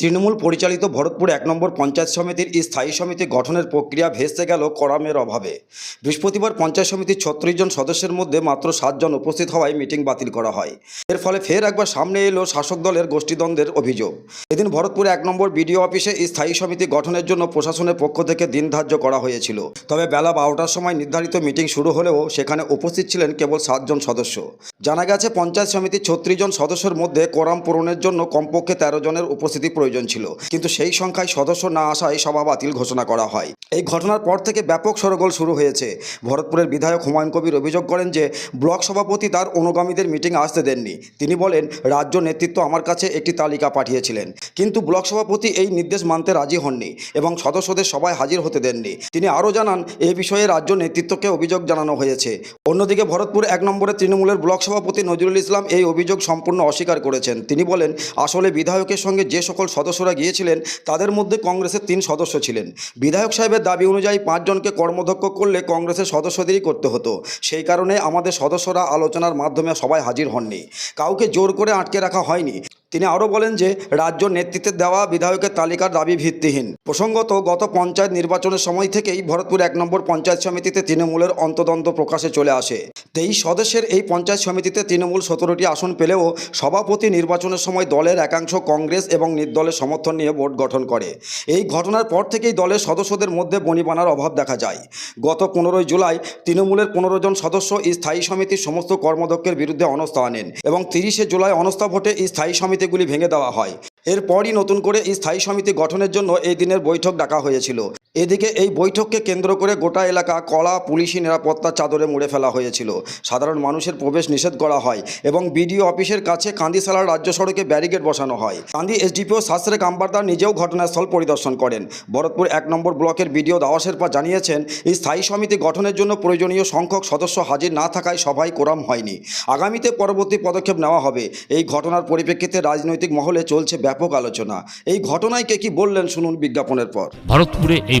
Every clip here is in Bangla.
তৃণমূল পরিচালিত ভরতপুর এক নম্বর পঞ্চায়েত সমিতির স্থায়ী সমিতি গঠনের প্রক্রিয়া ভেস্তে গেল করামের অভাবে। বৃহস্পতিবার পঞ্চায়েত সমিতির ছত্রিশ জন সদস্যের মধ্যে মাত্র সাতজন উপস্থিত হওয়ায় মিটিং বাতিল করা হয়। এর ফলে ফের একবার সামনে এলো শাসক দলের গোষ্ঠীদ্বন্দ্বের অভিযোগ। এদিন ভরতপুর এক নম্বর বিডিও অফিসে স্থায়ী সমিতি গঠনের জন্য প্রশাসনের পক্ষ থেকে দিন ধার্য করা হয়েছিল। তবে বেলা বারোটার সময় নির্ধারিত মিটিং শুরু হলেও সেখানে উপস্থিত ছিলেন কেবল সাতজন সদস্য। জানা গেছে, পঞ্চায়েত সমিতির ছত্রিশ জন সদস্যের মধ্যে কোরাম পূরণের জন্য কমপক্ষে তেরো জনের উপস্থিতি প্রয়োজন। ছিল। কিন্তু সেই সংখ্যায় সদস্য না আসায় সভা বাতিল ঘোষণা করা হয়। এই ঘটনার পর থেকে ব্যাপক সরগোল শুরু হয়েছে। ভরতপুরের বিধায়ক হুমায়ুন কবির অভিযোগ করেন যে, ব্লক সভাপতি তার অনুগামীদের মিটিং আসতে দেননি। তিনি বলেন, রাজ্য নেতৃত্ব আমার কাছে একটি তালিকা পাঠিয়েছিলেন। কিন্তু ব্লক সভাপতি এই নির্দেশ মানতে রাজি হননি এবং সদস্যদের সবাই হাজির হতে দেননি। তিনি আরও জানান এই বিষয়ে রাজ্য নেতৃত্বকে অভিযোগ জানানো হয়েছে। অন্যদিকে ভরতপুর এক নম্বরে তৃণমূলের ব্লক সভাপতি নজরুল ইসলাম এই অভিযোগ সম্পূর্ণ অস্বীকার করেছেন। তিনি বলেন, আসলে বিধায়কের সঙ্গে যে সকল সদস্যরা গিয়েছিলেন, তাদের মধ্যে কংগ্রেসের তিন সদস্য ছিলেন। বিধায়ক সাহেবের দাবি অনুযায়ী পাঁচজনকে কর্মধ্যক্ষ করলে কংগ্রেসের সদস্যদেরই করতে হতো। সেই কারণে আমাদের সদস্যরা আলোচনার মাধ্যমে সবাই হাজির হননি। কাউকে জোর করে আটকে রাখা হয়নি। তিনি আরও বলেন যে, রাজ্য নেতৃত্বের দেওয়া বিধায়কের তালিকার দাবি ভিত্তিহীন। প্রসঙ্গত, গত পঞ্চায়েত নির্বাচনের সময় থেকেই ভরতপুর এক নম্বর পঞ্চায়েত সমিতিতে তৃণমূলের অন্তদ্বন্দ্ব প্রকাশে চলে আসে। তেইশ সদস্যের এই পঞ্চায়েত সমিতিতে তৃণমূল সতেরোটি আসন পেলেও সভাপতি নির্বাচনের সময় দলের একাংশ কংগ্রেস এবং নির্দলের সমর্থন নিয়ে ভোট গঠন করে। এই ঘটনার পর থেকেই দলের সদস্যদের মধ্যে বনিবানার অভাব দেখা যায়। গত পনেরোই জুলাই তৃণমূলের পনেরো জন সদস্য এই স্থায়ী সমিতির সমস্ত কর্মদক্ষের বিরুদ্ধে অনস্থা আনেন এবং তিরিশে জুলাই অনস্থা ভোটে এই স্থায়ী সমিতিগুলি ভেঙে দেওয়া হয়। এরপরই নতুন করে স্থায়ী সমিতি গঠনের জন্য এই দিনের বৈঠক ডাকা হয়েছিল। এদিকে এই বৈঠককে কেন্দ্র করে গোটা এলাকা কলা পুলিশি নিরাপত্তার চাদরে মুড়ে ফেলা হয়েছিল। সাধারণ মানুষের প্রবেশ নিষেধ করা হয় এবং বিডিও অফিসের কাছে কান্দিসালার রাজ্য সড়কে ব্যারিকেড বসানো হয়। কান্দি এসডিপিও শাস্ত্রে কাম্বারদার নিজেও ঘটনাস্থল পরিদর্শন করেন। ভরতপুর এক নম্বর ব্লকের বিডিও দাওয়াসের পা জানিয়েছেন, এই স্থায়ী সমিতি গঠনের জন্য প্রয়োজনীয় সংখ্যক সদস্য হাজির না থাকায় সভায় কোরাম হয়নি। আগামীতে পরবর্তী পদক্ষেপ নেওয়া হবে। এই ঘটনার পরিপ্রেক্ষিতে রাজনৈতিক মহলে চলছে ব্যাপক আলোচনা। এই ঘটনায় কে কি বললেন শুনুন বিজ্ঞাপনের পর। ভারতপুরে এই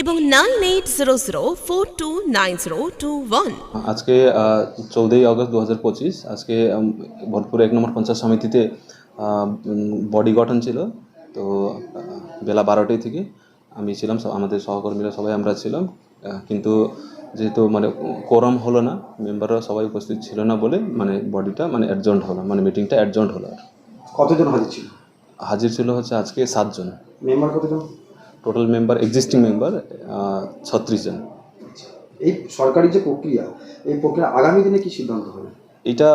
এবং nine eight zero zero four two nine zero two one. আজকে চৌদ্দই আগস্ট দু হাজার পঁচিশ আজকে উম, ভরতপুর এক নম্বর পঞ্চায়েত সমিতিতে বডি গঠন ছিল। তো বেলা বারোটাই থেকে আমি ছিলাম আমাদের সহকর্মীরা সবাই আমরা ছিলাম। কিন্তু যেহেতু মানে কোরম হলো না মেম্বাররা সবাই উপস্থিত ছিল না বলে মানে বডিটা মানে অ্যাডজন্ট হলো মানে মিটিংটা অ্যাডজন্ট হলো আর। কতজন হাজির ছিল? হাজির ছিল হচ্ছে আজকে সাতজন। মেম্বার কতজন? টোটাল মেম্বার এক্সিস্টিং মেম্বার ছত্রিশ জন। এই সরকারি যে প্রক্রিয়া এই প্রক্রিয়া আগামী দিনে কি সিদ্ধান্ত হবে? এটা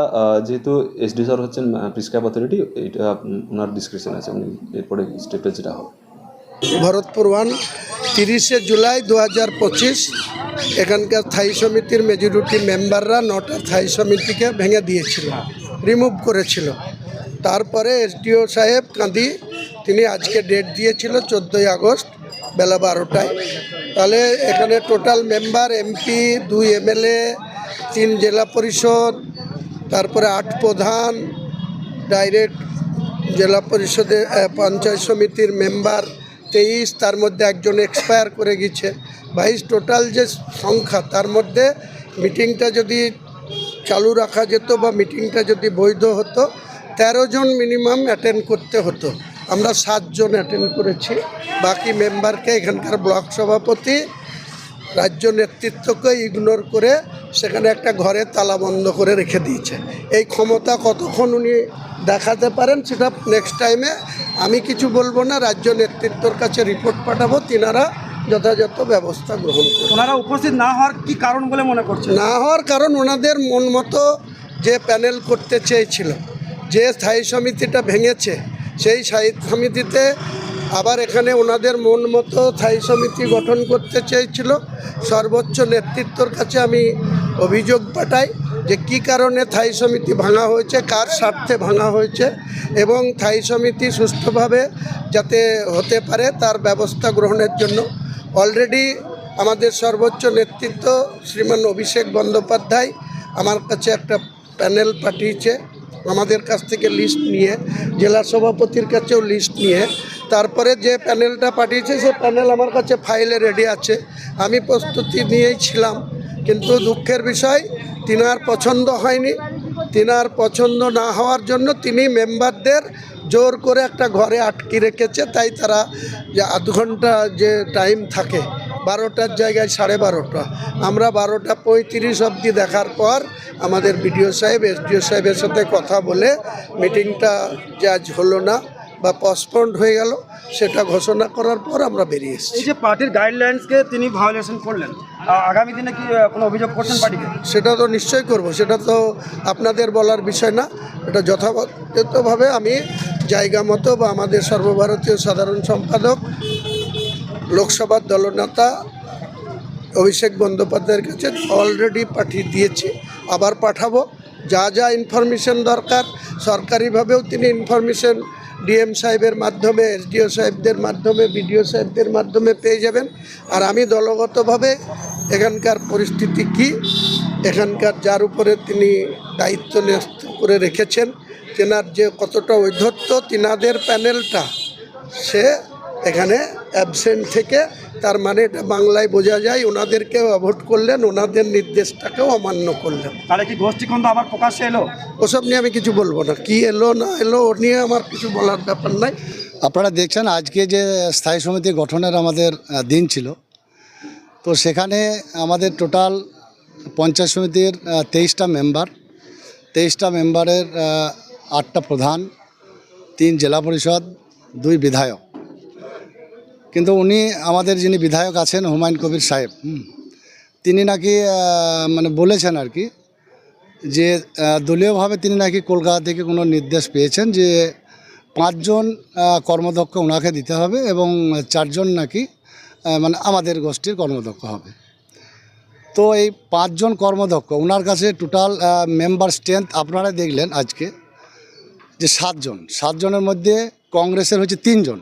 যেহেতু এসডি স্যার হচ্ছেন প্রিসক্রাইব অথরিটি এটা ওনার ডিসক্রিপশন আছে উনি এরপরে স্টেপে যেটা হবে। ভরতপুর ওয়ান তিরিশে জুলাই দু হাজার পঁচিশ এখানকার স্থায়ী সমিতির মেজরিটি মেম্বাররা নটা স্থায়ী সমিতিকে ভেঙে দিয়েছিল রিমুভ করেছিল। তারপরে এসডিও সাহেব কাঁদি। তিনি আজকে ডেট দিয়েছিল চোদ্দোই আগস্ট, বেলা বারোটায়। তাহলে এখানে টোটাল মেম্বার এমপি দুই এমএলএ তিন জেলা পরিষদ, তারপরে আট প্রধান ডাইরেক্ট জেলা পরিষদে পঞ্চায়েত সমিতির মেম্বার তেইশ, তার মধ্যে একজন এক্সপায়ার করে গেছে। বাইশ টোটাল যে সংখ্যা, তার মধ্যে মিটিংটা যদি চালু রাখা যেত বা মিটিংটা যদি বৈধ হতো তেরো জন মিনিমাম অ্যাটেন্ড করতে হতো। আমরা সাতজন অ্যাটেন্ড করেছি। বাকি মেম্বারকে এখানকার ব্লক সভাপতি রাজ্য নেতৃত্বকে ইগনোর করে সেখানে একটা ঘরে তালা বন্ধ করে রেখে দিয়েছে। এই ক্ষমতা কতক্ষণ উনি দেখাতে পারেন সেটা নেক্সট টাইমে আমি কিছু বলব না রাজ্য নেতৃত্বর কাছে রিপোর্ট পাঠাবো তিনারা যথাযথ ব্যবস্থা গ্রহণ করবেন ওনারা উপস্থিত না হওয়ার কি কারণ বলে মনে করছেন? না হওয়ার কারণ ওনাদের মন মতো যে প্যানেল করতে চেয়েছিল যে স্থায়ী সমিতিটা ভেঙেছে, সেই স্থায়ী সমিতিতে আবার এখানে ওনাদের মন মতো স্থায়ী সমিতি গঠন করতে চেয়েছিল। সর্বোচ্চ নেতৃত্বর কাছে আমি অভিযোগ পাঠাই যে কি কারণে থাই সমিতি ভাঙা হয়েছে, কার স্বার্থে ভাঙা হয়েছে এবং থাই সমিতি সুস্থভাবে যাতে হতে পারে তার ব্যবস্থা গ্রহণের জন্য। অলরেডি আমাদের সর্বোচ্চ নেতৃত্ব শ্রীমান অভিষেক বন্দ্যোপাধ্যায় আমার কাছে একটা প্যানেল পাঠিয়েছে। আমাদের কাছ থেকে লিস্ট নিয়ে, জেলা সভাপতির কাছেও লিস্ট নিয়ে, তারপরে যে প্যানেলটা পাঠিয়েছে, সে প্যানেল আমার কাছে ফাইলে রেডি আছে। আমি প্রস্তুতি নিয়েই ছিলাম, কিন্তু দুঃখের বিষয় তিনার পছন্দ হয়নি। তিনার পছন্দ না হওয়ার জন্য তিনি মেম্বারদের জোর করে একটা ঘরে আটকে রেখেছে, তাই তারা যে আধ ঘণ্টা যে টাইম থাকে বারোটার জায়গায় সাড়ে বারোটা। আমরা বারোটা পঁয়ত্রিশ অবধি দেখার পর আমাদের বিডিও সাহেব এসডিও সাহেবের সাথে কথা বলে মিটিংটা যে আজ হলো না বা পসপন্ড হয়ে গেল সেটা ঘোষণা করার পর আমরা বেরিয়ে এসেছি। এই যে পার্টির গাইডলাইন্সকে তিনি ভায়োলেশন করলেন আগামী দিনে কি কোনো অভিযোগ করছেন পার্টিকে? সেটা তো নিশ্চয়ই করব সেটা তো আপনাদের বলার বিষয় না। এটা যথাযথভাবে আমি জায়গা মতো বা আমাদের সর্বভারতীয় সাধারণ সম্পাদক লোকসভার দলনেতা অভিষেক বন্দ্যোপাধ্যায়ের কাছে অলরেডি পাঠিয়ে দিয়েছি। আবার পাঠাবো। যা যা ইনফরমেশন দরকার, সরকারিভাবেও তিনি ইনফরমেশন ডিএম সাহেবের মাধ্যমে, এসডিও সাহেবদের মাধ্যমে, বিডিও সাহেবদের মাধ্যমে পেয়ে যাবেন। আর আমি দলগতভাবে এখানকার পরিস্থিতি কি, এখানকার যার উপরে তিনি দায়িত্ব ন্যস্ত করে রেখেছেন, তেনার যে কতটা ঔদ্ধত্য, তিনাদের প্যানেলটা, সে এখানে অ্যাবসেন্ট থেকে তার মানে এটা বাংলায় বোঝা যায় ওনাদেরকেও অ্যাভোট করলেন ওনাদের নির্দেশটাকেও অমান্য করলেন। তাহলে কি গোষ্ঠীকন্দ আবার প্রকাশ্যে এলো? ওসব নিয়ে আমি কিছু বলব না। কি এলো না এলো ও নিয়ে আমার কিছু বলার ব্যাপার নাই। আপনারা দেখছেন আজকে যে স্থায়ী সমিতি গঠনের আমাদের দিন ছিল তো সেখানে আমাদের টোটাল পঞ্চায়েত সমিতির তেইশটা মেম্বার তেইশটা মেম্বারের আটটা প্রধান তিন জেলা পরিষদ দুই বিধায়ক। কিন্তু উনি আমাদের যিনি বিধায়ক আছেন হুমায়ুন কবির সাহেব তিনি নাকি মানে বলেছেন আর কি, যে দলীয়ভাবে তিনি নাকি কলকাতা থেকে কোনো নির্দেশ পেয়েছেন যে পাঁচজন কর্মদক্ষ ওনাকে দিতে হবে এবং চারজন নাকি মানে আমাদের গোষ্ঠীর কর্মদক্ষ হবে। তো এই পাঁচজন কর্মদক্ষ ওনার কাছে টোটাল মেম্বার স্ট্রেংথ আপনারা দেখলেন আজকে যে সাতজন, সাতজনের মধ্যে কংগ্রেসের হচ্ছে তিনজন।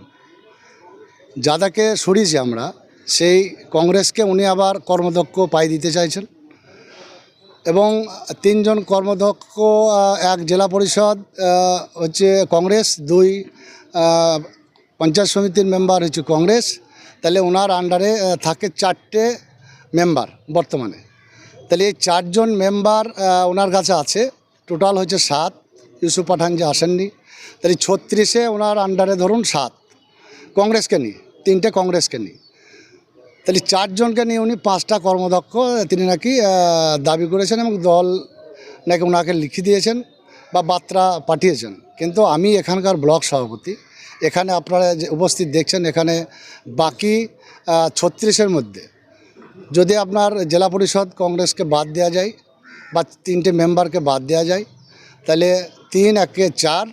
যাদাকে সরিয়েছি আমরা, সেই কংগ্রেসকে উনি আবার কর্মদক্ষ পাই দিতে চাইছেন। এবং তিনজন কর্মদক্ষ এক জেলা পরিষদ হচ্ছে কংগ্রেস, দুই পঞ্চায়েত সমিতির মেম্বার হচ্ছে কংগ্রেস। তাহলে ওনার আন্ডারে থাকে চারটে মেম্বার বর্তমানে। তাহলে এই চারজন মেম্বার ওনার কাছে আছে। টোটাল হচ্ছে সাত। ইউসুফ পাঠান যে আসেননি। তাহলে ছত্রিশে ওনার আন্ডারে ধরুন সাত। কংগ্রেসকে নিয়ে, তিনটে কংগ্রেসকে নিয়ে। তাহলে চারজনকে নিয়ে উনি পাঁচটা কর্মদক্ষ তিনি নাকি দাবি করেছেন এবং দল নাকি ওনাকে লিখে দিয়েছেন বা বার্তা পাঠিয়েছেন। কিন্তু আমি এখানকার ব্লক সভাপতি, এখানে আপনারা যে উপস্থিত দেখছেন, এখানে বাকি ছত্রিশের মধ্যে যদি আপনার জেলা পরিষদ কংগ্রেসকে বাদ দেওয়া যায় বা তিনটে মেম্বারকে বাদ দেওয়া যায়, তাহলে তিন, একে চার,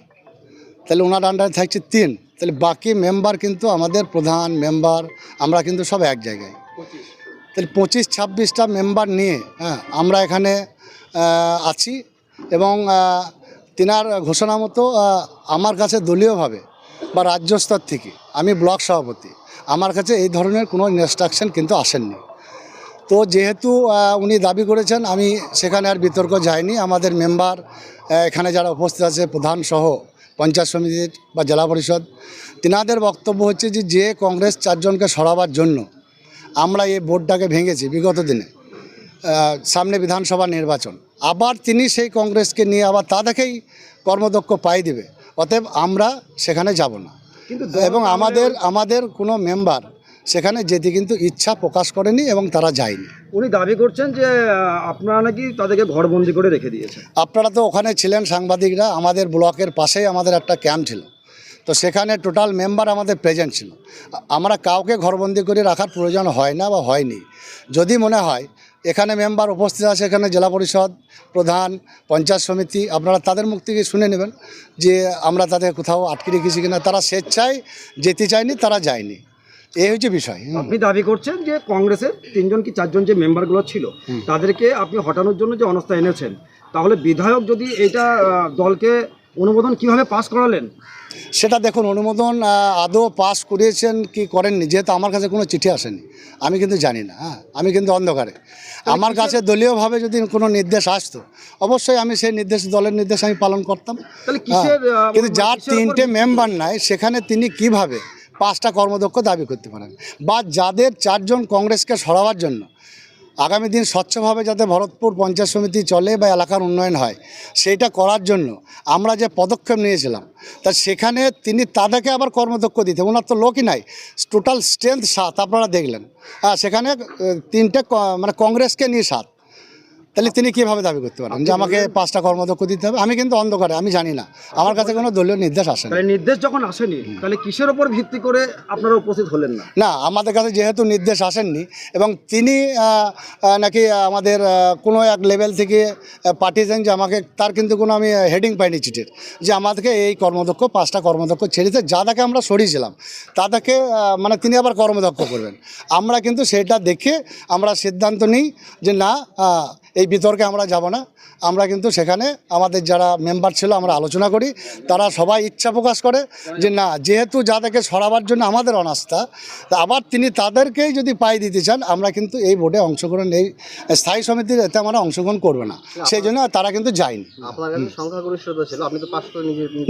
তাহলে ওনার আন্ডারে থাকছে তিন। তাহলে বাকি মেম্বার কিন্তু আমাদের প্রধান মেম্বার আমরা কিন্তু সব এক জায়গায়। তাহলে পঁচিশ ছাব্বিশটা মেম্বার নিয়ে হ্যাঁ আমরা এখানে আছি এবং তিনার ঘোষণা মতো আমার কাছে দলীয়ভাবে বা রাজ্য স্তর থেকে আমি ব্লক সভাপতি আমার কাছে এই ধরনের কোনো ইনস্ট্রাকশন কিন্তু আসেননি। তো যেহেতু উনি দাবি করেছেন আমি সেখানে আর বিতর্ক যাইনি আমাদের মেম্বার এখানে যারা উপস্থিত আছে প্রধান সহ পঞ্চায়েত সমিতির বা জেলা পরিষদ তেনাদের বক্তব্য হচ্ছে যে যে কংগ্রেস চারজনকে সরাবার জন্য আমরা এই বোর্ডটাকে ভেঙেছি বিগত দিনে সামনে বিধানসভা নির্বাচন। আবার তিনি সেই কংগ্রেসকে নিয়ে আবার তা দেখেই কর্মদক্ষ পাই দিবে। অতএব আমরা সেখানে যাব না। এবং আমাদের আমাদের কোনো মেম্বার সেখানে যেতে কিন্তু ইচ্ছা প্রকাশ করেনি এবং তারা যায়নি। উনি দাবি করছেন যে আপনারা নাকি তাদেরকে ঘরবন্দি করে রেখে দিয়েছেন। আপনারা তো ওখানে ছিলেন সাংবাদিকরা আমাদের ব্লকের পাশেই আমাদের একটা ক্যাম্প ছিল। তো সেখানে টোটাল মেম্বার আমাদের প্রেজেন্ট ছিল। আমরা কাউকে ঘরবন্দি করে রাখার প্রয়োজন হয় না বা হয়নি। যদি মনে হয় এখানে মেম্বার উপস্থিত আছে এখানে জেলা পরিষদ প্রধান পঞ্চায়েত সমিতি আপনারা তাদের মুখ থেকে শুনে নেবেন যে আমরা তাদের কোথাও আটকে রেখেছি কিনা। তারা স্বেচ্ছায় যেতে চায়নি তারা যায়নি। এই হচ্ছে বিষয়। আপনি দাবি করছেন যে কংগ্রেসের তিনজন কি চারজন যে মেম্বারগুলো ছিল তাদেরকে আপনি হটানোর জন্য যে অনস্থা এনেছেন তাহলে বিধায়ক যদি এটা দলকে অনুমোদন কীভাবে পাস করালেন? সেটা দেখুন অনুমোদন আদৌ পাস করিয়েছেন কি করেননি যেহেতু আমার কাছে কোনো চিঠি আসেনি আমি কিন্তু জানি না হ্যাঁ আমি কিন্তু অন্ধকারে। আমার কাছে দলীয়ভাবে যদি কোনো নির্দেশ আসতো অবশ্যই আমি সেই নির্দেশ দলের নির্দেশ আমি পালন করতাম। হ্যাঁ, কিন্তু যার তিনটে মেম্বার নাই সেখানে তিনি কীভাবে পাঁচটা কর্মদক্ষ দাবি করতে পারেন। বা যাদের চারজন কংগ্রেসকে সরাবার জন্য আগামী দিন স্বচ্ছভাবে যাতে ভরতপুর পঞ্চায়েত সমিতি চলে বা এলাকার উন্নয়ন হয়, সেইটা করার জন্য আমরা যে পদক্ষেপ নিয়েছিলাম, তা সেখানে তিনি তাদেরকে আবার কর্মদক্ষ দিতে ওনার তো লোকই নাই। টোটাল স্ট্রেংথ সাত, আপনারা দেখলেন। হ্যাঁ সেখানে তিনটে মানে কংগ্রেসকে নিয়ে সাত। তাহলে তিনি কীভাবে দাবি করতে পারেন? যে আমাকে পাঁচটা কর্মদক্ষ দিতে হবে? আমি কিন্তু অন্ধকারে আমি জানি না। আমার কাছে কোনো দলীয় নির্দেশ আসেনি তাহলে নির্দেশ যখন আসেনি তাহলে কিসের উপর ভিত্তি করে আপনারা উপস্থিত হলেন না? না আমাদের কাছে যেহেতু নির্দেশ আসেননি এবং তিনি নাকি আমাদের কোনো এক লেভেল থেকে পাঠিয়েছেন যে আমাকে তার কিন্তু কোনো আমি হেডিং পাইনি চিঠির যে আমাদেরকে এই কর্মদক্ষ পাঁচটা কর্মদক্ষ ছেড়ে দিতে যাদেরকে আমরা সরিয়েছিলাম। তাদেরকে মানে তিনি আবার কর্মদক্ষ করবেন। আমরা কিন্তু সেটা দেখে আমরা সিদ্ধান্ত নিই যে না এই বিতর্কে আমরা যাব না। আমরা কিন্তু সেখানে আমাদের যারা মেম্বার ছিল আমরা আলোচনা করি। তারা সবাই ইচ্ছা প্রকাশ করে যে না যেহেতু যাদেরকে সরাবার জন্য আমাদের অনাস্থা তা আবার তিনি তাদেরকেই যদি পাই দিতে চান আমরা কিন্তু এই ভোটে অংশগ্রহণ এই স্থায়ী সমিতির এতে আমরা অংশগ্রহণ করবে না। সেই জন্য তারা কিন্তু যায়নি।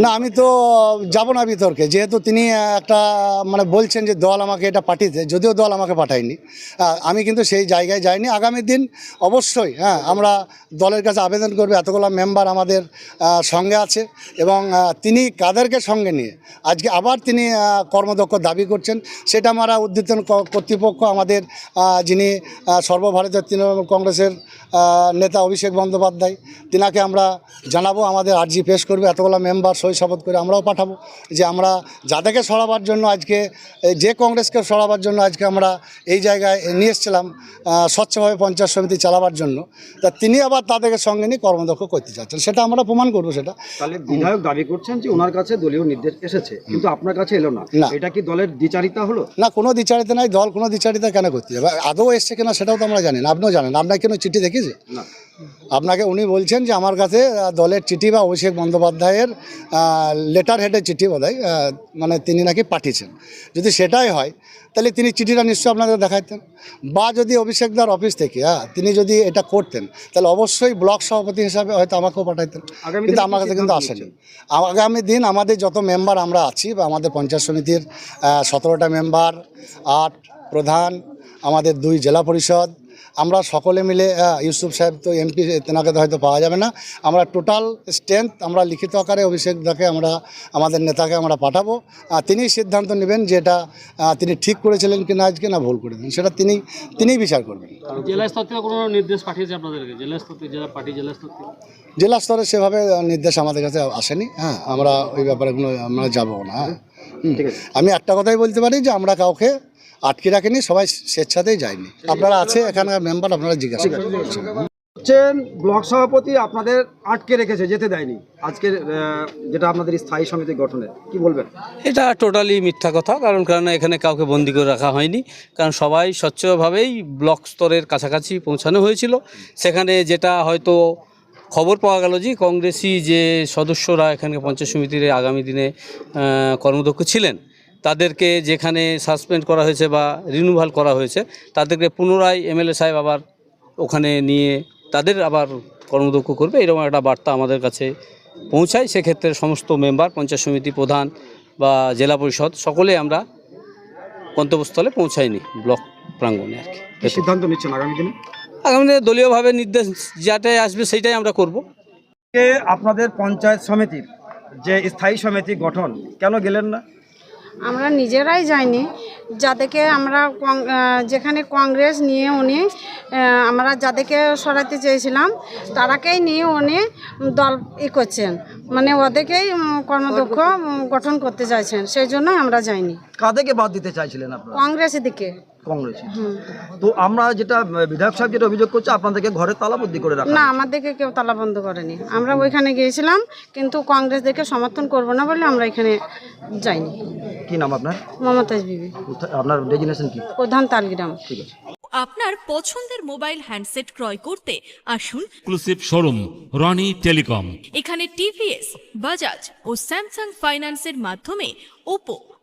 না আমি তো যাব না বিতর্কে। যেহেতু তিনি একটা মানে বলছেন যে দল আমাকে এটা পাঠিয়েছে যদিও দল আমাকে পাঠায়নি। আমি কিন্তু সেই জায়গায় যাইনি। আগামী দিন অবশ্যই হ্যাঁ আমরা দলের কাছে আবেদন করবে, এতগুলো মেম্বার আমাদের সঙ্গে আছে এবং তিনি কাদেরকে সঙ্গে নিয়ে, আজকে আবার তিনি কর্মদক্ষ দাবি করছেন, সেটা আমরা উদ্বোধন কর্তৃপক্ষ আমাদের যিনি সর্বভারতীয় তৃণমূল কংগ্রেসের নেতা অভিষেক বন্দ্যোপাধ্যায়, তিনাকে আমরা জানাব, আমাদের আর্জি পেশ করবে, এতগুলো মেম্বার সই শপথ করে আমরাও পাঠাবো, যে আমরা যাদেরকে সরাবার জন্য আজকে যে কংগ্রেসকে সরাবার জন্য আজকে আমরা এই জায়গায় নিয়ে এসেছিলাম স্বচ্ছভাবে পঞ্চায়েত সমিতি চালাবার জন্য তা তিনি আবার তাদেরকে সঙ্গে নিয়ে কর্মদক্ষ করতে চাচ্ছেন। সেটা আমরা প্রমাণ করব সেটা। তাহলে বিধায়ক দাবি করছেন যে ওনার কাছে দলীয় নির্দেশ এসেছে কিন্তু আপনার কাছে এলো না। না। এটা কি দলের দ্বিচারিতা হলো? না কোনো দ্বিচারিতা নাই দল কোনো দ্বিচারিতা কেন করতে যাবে? আদৌ এসছে কিনা সেটাও তো আমরা জানি না। আপনিও জানেন আপনার কেন চিঠি দেখেছি না। আপনাকে উনি বলছেন যে আমার কাছে দলের চিঠি বা অভিষেক বন্দ্যোপাধ্যায়ের লেটার হেডের চিঠি বোধ মানে তিনি নাকি পাঠিয়েছেন। যদি সেটাই হয় তাহলে তিনি চিঠিটা নিশ্চয়ই আপনাদের দেখাইতেন। বা যদি অভিষেকদার অফিস থেকে হ্যাঁ তিনি যদি এটা করতেন তাহলে অবশ্যই ব্লক সভাপতি হিসাবে হয়তো আমাকেও পাঠাইতেন। কিন্তু আমার কাছে কিন্তু আসেনি। আগামী দিন আমাদের যত মেম্বার আমরা আছি বা আমাদের পঞ্চায়েত সমিতির সতেরোটা মেম্বার আট প্রধান আমাদের দুই জেলা পরিষদ আমরা সকলে মিলে ইউসুফ সাহেব তো এমপি তেনাকে তো হয়তো পাওয়া যাবে না। আমরা টোটাল স্ট্রেংথ আমরা লিখিত আকারে অভিষেক দাকে আমরা আমাদের নেতাকে আমরা পাঠাবো। তিনিই সিদ্ধান্ত নেবেন যে এটা তিনি ঠিক করেছিলেন কি না আজকে না ভুল করেছেন। সেটা তিনি তিনিই বিচার করবেন। জেলা স্তর থেকে কোনো নির্দেশ পাঠিয়েছে আপনাদেরকে? জেলা স্তর জেলা পার্টি জেলা স্তর জেলা স্তরে সেভাবে নির্দেশ আমাদের কাছে আসেনি। হ্যাঁ আমরা ওই ব্যাপারে কোনো আমরা যাব না হ্যাঁ। আমি একটা কথাই বলতে পারি যে আমরা কাউকে আটকে রাখেনি সবাই স্বেচ্ছাতেই যায়নি। আপনারা আছে এখানকার মেম্বার আপনারা জিজ্ঞাসা করুন। হচ্ছেন ব্লক সভাপতি আপনাদের আটকে রেখেছে যেতে দেয়নি। আজকের আহ, যেটা আপনাদের স্থায়ী সমিতি গঠনের কি বলবেন? এটা টোটালি মিথ্যা কথা কারণ কারণ এখানে কাউকে বন্দি করে রাখা হয়নি। কারণ সবাই স্বচ্ছভাবেই ব্লক স্তরের কাছাকাছি পৌঁছানো হয়েছিল। সেখানে যেটা হয়তো খবর পাওয়া গেল যে কংগ্রেসি যে সদস্যরা এখানে পঞ্চায়েত সমিতির আগামী দিনে কর্মদক্ষ ছিলেন তাদেরকে যেখানে সাসপেন্ড করা হয়েছে বা রিনুভাল করা হয়েছে তাদেরকে পুনরায় এমএলএ সাহেব আবার ওখানে নিয়ে তাদের আবার কর্মদক্ষ করবে এরকম একটা বার্তা আমাদের কাছে পৌঁছায়। সেক্ষেত্রে সমস্ত মেম্বার পঞ্চায়েত সমিতি প্রধান বা জেলা পরিষদ সকলে আমরা গন্তব্যস্থলে পৌঁছাইনি ব্লক প্রাঙ্গণে আর কি। সিদ্ধান্ত নিচ্ছেন আগামী দিনে? আগামী দিনে দলীয়ভাবে নির্দেশ যেটাই আসবে সেইটাই আমরা করব। আপনাদের পঞ্চায়েত সমিতির যে স্থায়ী সমিতি গঠন কেন গেলেন না? আমরা নিজেরাই যাইনি। যাদেরকে আমরা যেখানে কংগ্রেস নিয়ে উনি আমরা যাদেরকে সরাতে চেয়েছিলাম তারাকেই নিয়ে উনি দল ই করছেন। মানে ওদেরকেই কর্মদক্ষ গঠন করতে চাইছেন। সেই জন্য আমরা যাইনি। কাদেরকে বাদ দিতে চাইছিলেন কংগ্রেসের দিকে। কংগ্রেস। তো আমরা যেটা বিধায়ক সাহেব যেটা অভিযোগ করছে আপনাদেরকে ঘরে তালাবন্দি করে রাখা না আমাদেরকে কেউ তালা বন্ধ করেনি। আমরা ওইখানে গিয়েছিলাম কিন্তু কংগ্রেস দেখে সমর্থন করব না বলে আমরা এখানে যাইনি। কি নাম আপনার? মমতাজ বিবি। আপনার ডেজিনেশন কি? প্রধান তালগ্রাম। ঠিক আছে। আপনার পছন্দের মোবাইল হ্যান্ডসেট ক্রয় করতে আসুন। এক্সক্লুসিভ শোরুম রনি টেলিকম এখানে টিভিএস বাজাজ ও স্যামসাং ফাইন্যান্সের মাধ্যমে Oppo